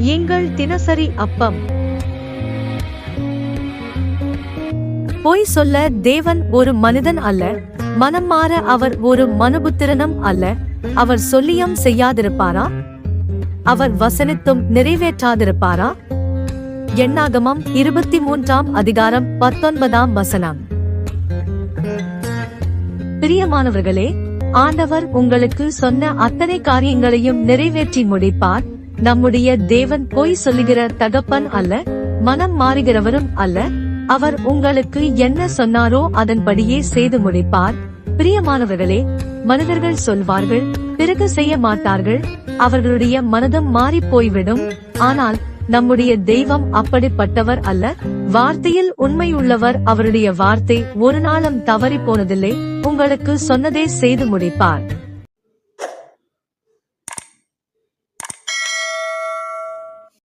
எங்கள் தினசரி அப்பம். பொய் சொல்ல தேவன் ஒரு மனிதன் அல்ல மனம் மாற அவர் ஒரு மனுபுத்திரனும் அல்ல. அவர் சொல்லியும் செய்யாதிருப்பாரா? அவர் வசனித்தும் நிறைவேற்றாதிருப்பாரா? எண்ணாகமம் இருபத்தி மூன்றாம் அதிகாரம் பத்தொன்பதாம் வசனம். பிரியமானவர்களே ஆண்டவர் உங்களுக்கு சொன்ன அத்தனை காரியங்களையும் நிறைவேற்றி முடிப்பார். நம்முடைய தேவன் பொய் சொல்லுகிற தகப்பன் அல்ல மனம் மாறுகிறவரும் அல்ல. அவர் உங்களுக்கு என்ன சொன்னாரோ அதன்படியே செய்து முடிப்பார். பிரியமானவர்களே மனிதர்கள் சொல்வார்கள் பிறகு செய்ய மாட்டார்கள். அவர்களுடைய மனதும் மாறிப் போய்விடும் ஆனால் நம்முடைய தெய்வம் அப்படிப்பட்டவர் அல்ல. வார்த்தையில் உண்மையுள்ளவர் அவருடைய வார்த்தை ஒரு நாளும் தவறி போனதில்லை உங்களுக்கு சொன்னதே செய்து முடிப்பார்.